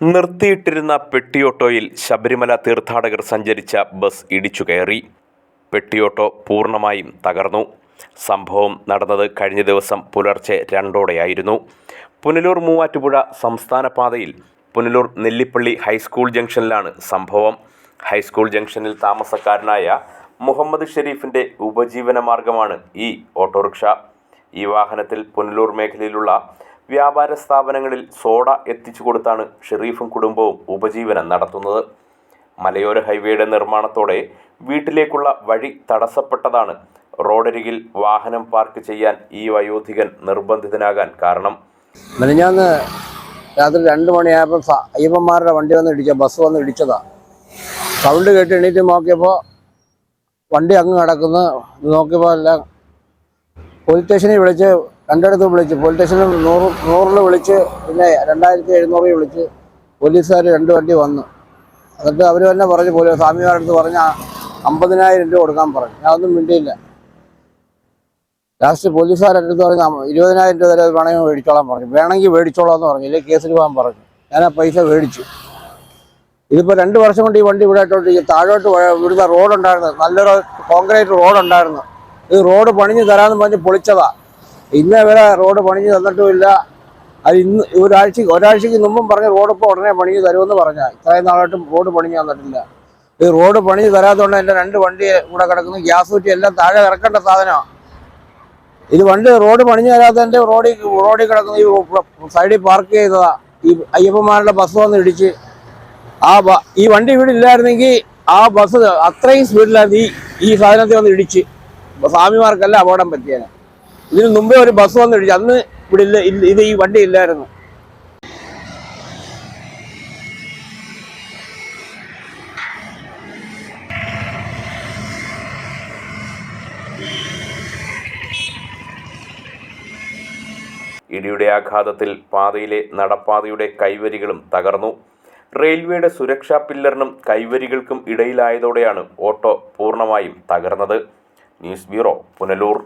നിർത്തിയിട്ടിരുന്ന പെട്ടിയോട്ടോയിൽ ശബരിമല തീർത്ഥാടകർ സഞ്ചരിച്ച ബസ് ഇടിച്ചു കയറി. പെട്ടിയോട്ടോ പൂർണമായും തകർന്നു. സംഭവം നടന്നത് കഴിഞ്ഞ ദിവസം പുലർച്ചെ രണ്ടോടെയായിരുന്നു. പുനലൂർ മൂവാറ്റുപുഴ സംസ്ഥാന പാതയിൽ പുനലൂർ നെല്ലിപ്പള്ളി ഹൈസ്കൂൾ ജംഗ്ഷനിലാണ് സംഭവം. ഹൈസ്കൂൾ ജംഗ്ഷനിൽ താമസക്കാരനായ മുഹമ്മദ് ഷെരീഫിന്റെ ഉപജീവന മാർഗമാണ് ഈ ഓട്ടോറിക്ഷ. ഈ വാഹനത്തിൽ പുനലൂർ മേഖലയിലുള്ള വ്യാപാര സ്ഥാപനങ്ങളിൽ സോഡ എത്തിച്ചു കൊടുത്താണ് ഷെറീഫും കുടുംബവും ഉപജീവനം നടത്തുന്നത്. മലയോര ഹൈവേയുടെ നിർമ്മാണത്തോടെ വീട്ടിലേക്കുള്ള വഴി തടസ്സപ്പെട്ടതാണ്. റോഡരികിൽ വാഹനം പാർക്ക് ചെയ്യാൻ ഈ വയോധികൻ നിർബന്ധിതനാകാൻ കാരണം. മെനഞ്ഞാന്ന് രാത്രി രണ്ട് മണിയായപ്പോൾ അയ്യപ്പന്മാരുടെ വണ്ടി വന്ന് ഇടിച്ച ബസ് വന്ന് ഇടിച്ചതാ. സൗണ്ട് കേട്ട് എണീറ്റ് നോക്കിയപ്പോൾ വണ്ടി അങ്ങ് കിടക്കുന്നു. നോക്കിയപ്പോൾ എല്ലാം പോലീസ് സ്റ്റേഷനിൽ വിളിച്ച് രണ്ടിടത്ത് വിളിച്ച് പോലീസ് സ്റ്റേഷനിൽ നൂറ് നൂറിൽ വിളിച്ച് പിന്നെ രണ്ടായിരത്തി എഴുന്നൂറിൽ വിളിച്ച് പോലീസുകാർ രണ്ട് വണ്ടി വന്നു. എന്നിട്ട് അവർ തന്നെ പറഞ്ഞു പോലീസ് സ്വാമിമാരടുത്ത് പറഞ്ഞ അമ്പതിനായിരം രൂപ കൊടുക്കാൻ പറഞ്ഞു. ഞാൻ ഒന്നും മിണ്ടിയില്ല. ലാസ്റ്റ് പോലീസുകാരുടെ അടുത്ത് പറഞ്ഞു "അമ്മ, ഇരുപതിനായിരം രൂപ വരെ വേണമെങ്കിൽ മേടിച്ചോളാൻ പറഞ്ഞു. വേണമെങ്കിൽ മേടിച്ചോളാം എന്ന് പറഞ്ഞു. ഇല്ലെങ്കിൽ കേസിൽ പോകാൻ പറഞ്ഞു. ഞാൻ ആ പൈസ മേടിച്ചു. ഇതിപ്പോൾ രണ്ട് വർഷം കൊണ്ട് ഈ വണ്ടി ഇവിടെ ഈ താഴോട്ട് റോഡ് ഉണ്ടായിരുന്നു നല്ലൊരു കോൺക്രീറ്റ് റോഡ് ഉണ്ടായിരുന്നു ഈ റോഡ് പണിഞ്ഞ് തരാമെന്ന് പറഞ്ഞ് പൊളിച്ചതാ. ഇന്നേ വരെ റോഡ് പണിഞ്ഞ് തന്നിട്ടുമില്ല. അത് ഇന്ന് ഒരാഴ്ച ഒരാഴ്ചക്ക് മുമ്പും പറഞ്ഞ റോഡ് ഇപ്പോൾ ഉടനെ പണിഞ്ഞ് തരുമെന്ന് പറഞ്ഞ. ഇത്രയും നാളായിട്ടും റോഡ് പണിഞ്ഞ് തന്നിട്ടില്ല. ഈ റോഡ് പണിഞ്ഞ് തരാത്തതുകൊണ്ട് എന്റെ രണ്ട് വണ്ടി കൂടെ കിടക്കുന്നു. ഗ്യാസ് കുറ്റി എല്ലാം താഴെ ഇറക്കേണ്ട സാധനമാണ് ഇത് വണ്ടി റോഡ് പണിഞ്ഞു തരാത്തതിന്റെ റോഡിൽ റോഡിൽ കിടക്കുന്ന ഈ സൈഡിൽ പാർക്ക് ചെയ്തതാ. ഈ അയ്യപ്പന്മാരുടെ ബസ് വന്ന് ഇടിച്ച്. ആ ഈ വണ്ടി ഇവിടെ ഇല്ലായിരുന്നെങ്കിൽ ആ ബസ് അത്രയും സ്പീഡിലായിരുന്നു ഈ ഈ സാധനത്തെ വന്ന് ഇടിച്ച്. സ്വാമിമാർക്കല്ല അപകടം പറ്റിയത് ഇതിന് മുമ്പേ ഒരു ബസ് വന്നു ഇടിച്ച് അന്ന് ഇവിടെ ഇല്ല- ഇത് ഈ വണ്ടി ഇല്ലായിരുന്നു. ഇടിയുടെ ആഘാതത്തിൽ പാതയിലെ നടപ്പാതയുടെ കൈവരികളും തകർന്നു. റെയിൽവേയുടെ സുരക്ഷാ പില്ലറിനും കൈവരികൾക്കും ഇടയിലായതോടെയാണ് ഓട്ടോ പൂർണമായും തകർന്നത്. News bureau Punalur.